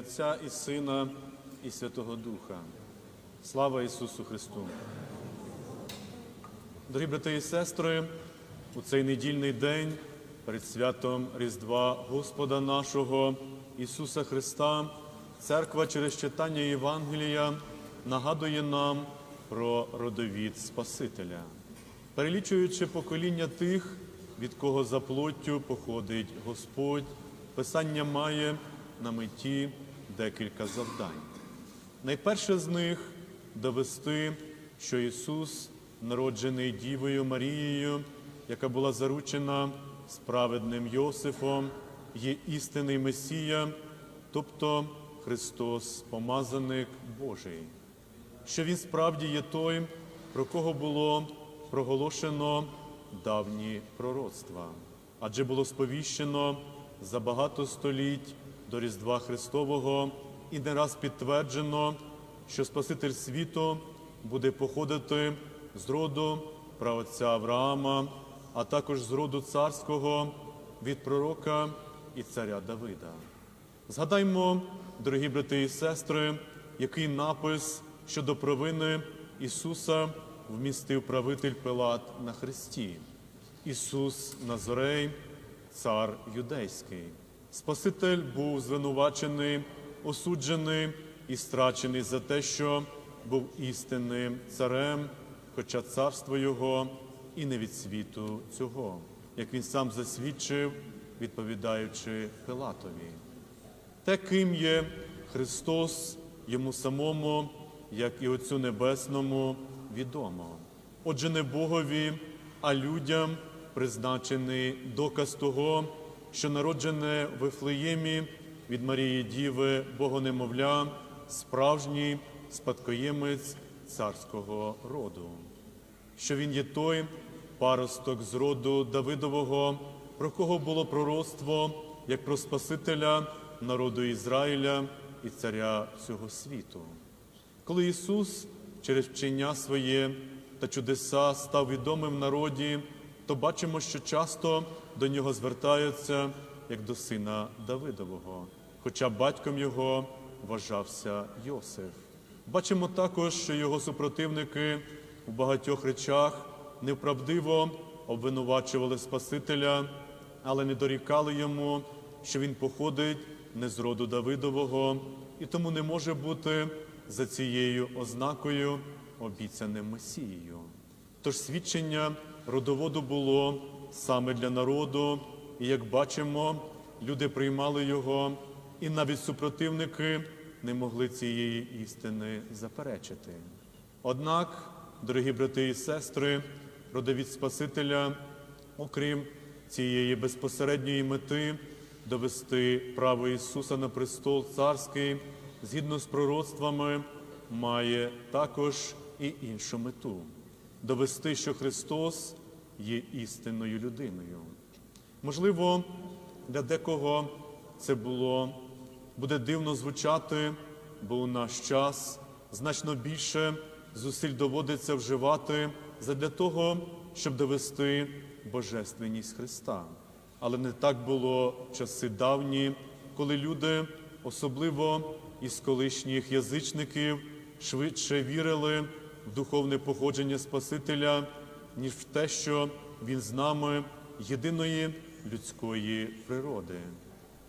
Отця і Сина, і Святого Духа. Слава Ісусу Христу! Дорогі брати і сестри, у цей недільний день перед святом Різдва Господа нашого Ісуса Христа, Церква через читання Євангелія нагадує нам про родовід Спасителя, перелічуючи покоління тих, від кого за плоттю походить Господь, Писання має на меті декілька завдань. Найперше з них довести, що Ісус, народжений Дівою Марією, яка була заручена справедним Йосифом, є істинний Месія, тобто Христос, помазаник Божий, що Він справді є той, про кого було проголошено давні пророцтва, адже було сповіщено за багато століть до Різдва Христового і не раз підтверджено, що Спаситель світу буде походити з роду праотця Авраама, а також з роду царського від пророка і царя Давида. Згадаймо, дорогі брати і сестри, який напис щодо провини Ісуса вмістив правитель Пилат на Христі. Ісус Назорей, цар юдейський. Спаситель був звинувачений, осуджений і страчений за те, що був істинним царем, хоча царство Його і не від світу цього, як він сам засвідчив, відповідаючи Пилатові. Те, ким є Христос йому самому, як і Отцю Небесному, відомо. Отже, не Богові, а людям призначений доказ того, що народжене в Вифлеємі від Марії Діви Богонемовля, справжній спадкоємець царського роду, що він є той паросток з роду Давидового, про кого було пророцтво, як про Спасителя народу Ізраїля і царя всього світу. Коли Ісус через вчення своє та чудеса став відомим народі, то бачимо, що часто до нього звертаються як до сина Давидового, хоча батьком його вважався Йосиф. Бачимо також, що його супротивники у багатьох речах неправдиво обвинувачували Спасителя, але не дорікали йому, що він походить не з роду Давидового і тому не може бути за цією ознакою обіцяним Месією. Тож свідчення родоводу було саме для народу, і як бачимо, люди приймали його, і навіть супротивники не могли цієї істини заперечити. Однак, дорогі брати і сестри, родовід Спасителя, окрім цієї безпосередньої мети, довести право Ісуса на престол царський, згідно з пророцтвами, має також і іншу мету довести, що Христос є істинною людиною. Можливо, для декого це було буде дивно звучати, бо у наш час значно більше зусиль доводиться вживати задля того, щоб довести Божественність Христа. Але не так було в часи давні, коли люди, особливо із колишніх язичників, швидше вірили в духовне походження Спасителя, ніж в те, що Він з нами єдиної людської природи.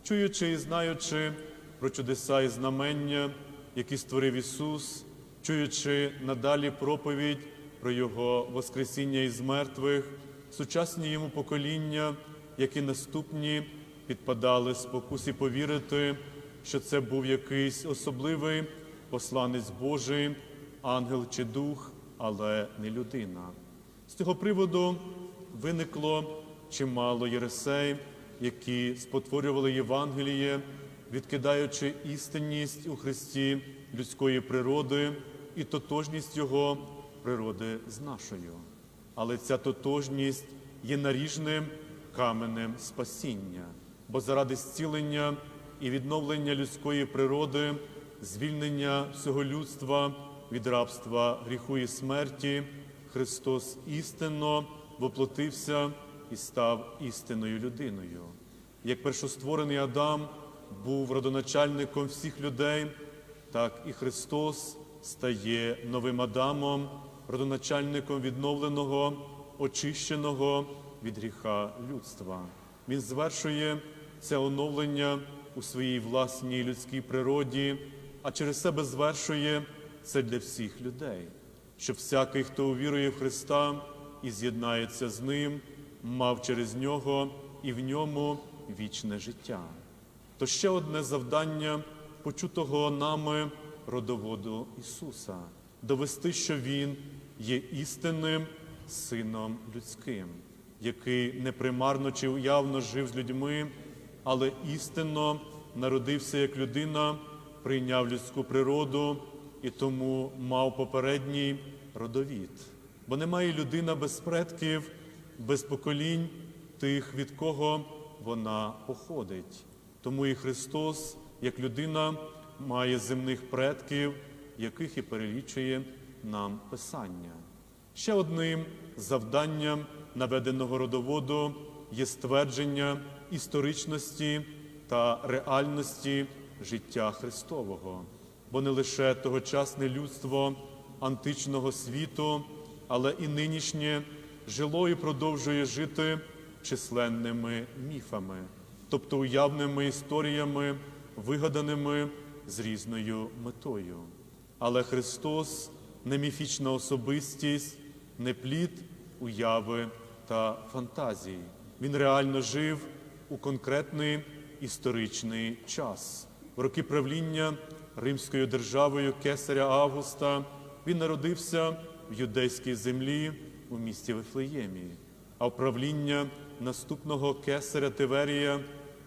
Чуючи і знаючи про чудеса і знамення, які створив Ісус, чуючи надалі проповідь про Його Воскресіння із мертвих, сучасні йому покоління, які наступні підпадали спокусі повірити, що це був якийсь особливий посланець Божий, ангел чи дух, але не людина. З цього приводу виникло чимало єресей, які спотворювали Євангеліє, відкидаючи істинність у Христі людської природи і тотожність Його природи з нашою. Але ця тотожність є наріжним каменем спасіння, бо заради зцілення і відновлення людської природи, звільнення всього людства від рабства гріху і смерті, Христос істинно воплотився і став істинною людиною. Як першостворений Адам був родоначальником всіх людей, так і Христос стає новим Адамом, родоначальником відновленого, очищеного від гріха людства. Він звершує це оновлення у своїй власній людській природі, а через себе звершує це для всіх людей, щоб всякий, хто увірує в Христа і з'єднається з Ним, мав через нього і в ньому вічне життя. То ще одне завдання почутого нами родоводу Ісуса довести, що Він є істинним Сином людським, який не примарно чи уявно жив з людьми, але істинно народився як людина, прийняв людську природу і тому мав попередній родовід. Бо немає людина без предків, без поколінь тих, від кого вона походить. Тому і Христос, як людина, має земних предків, яких і перелічує нам Писання. Ще одним завданням наведеного родоводу є ствердження історичності та реальності життя Христового, бо не лише тогочасне людство античного світу, але і нинішнє жило і продовжує жити численними міфами, тобто уявними історіями, вигаданими з різною метою. Але Христос не міфічна особистість, не плід уяви та фантазії. Він реально жив у конкретний історичний час. В роки правління Римською державою Кесаря Августа він народився в юдейській землі у місті Вифлеємі, а в правління наступного кесаря Тиверія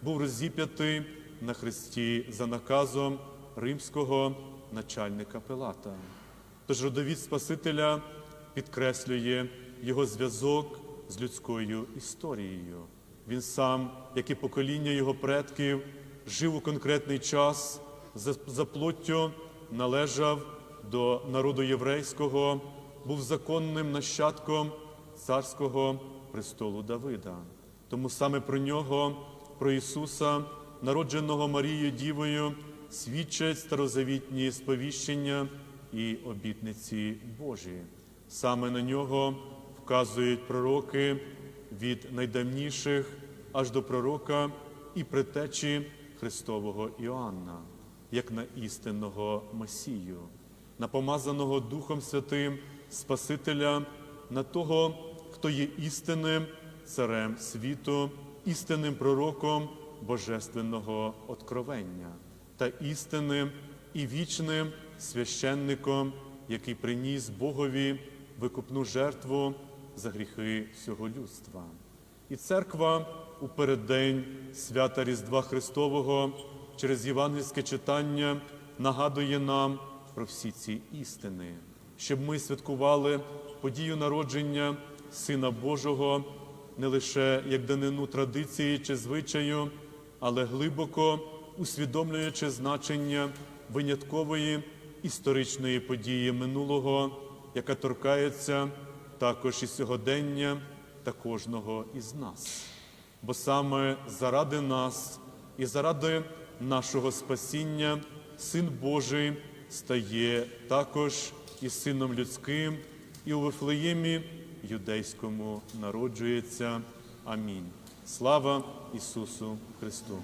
був розіп'ятий на хресті за наказом римського начальника Пилата. Тож родовід Спасителя підкреслює його зв'язок з людською історією. Він сам, як і покоління його предків, жив у конкретний час, за, плоттю належав до народу єврейського, був законним нащадком царського престолу Давида. Тому саме про нього, про Ісуса, народженого Марією Дівою, свідчать старозавітні сповіщення і обітниці Божі. Саме на нього вказують пророки від найдавніших аж до пророка і притечі Христового Іоанна, як на істинного Месію, на помазаного Духом Святим Спасителя, на того, хто є істинним царем світу, істинним пророком Божественного откровення та істинним і вічним священником, який приніс Богові викупну жертву за гріхи всього людства. І церква у переддень свята Різдва Христового через євангельське читання нагадує нам про всі ці істини, щоб ми святкували подію народження Сина Божого не лише як данину традиції чи звичаю, але глибоко усвідомлюючи значення виняткової історичної події минулого, яка торкається також і сьогодення та кожного із нас. Бо саме заради нас і заради нашого спасіння Син Божий стає також і Сином людським, і у Вифлеємі юдейському народжується. Амінь. Слава Ісусу Христу!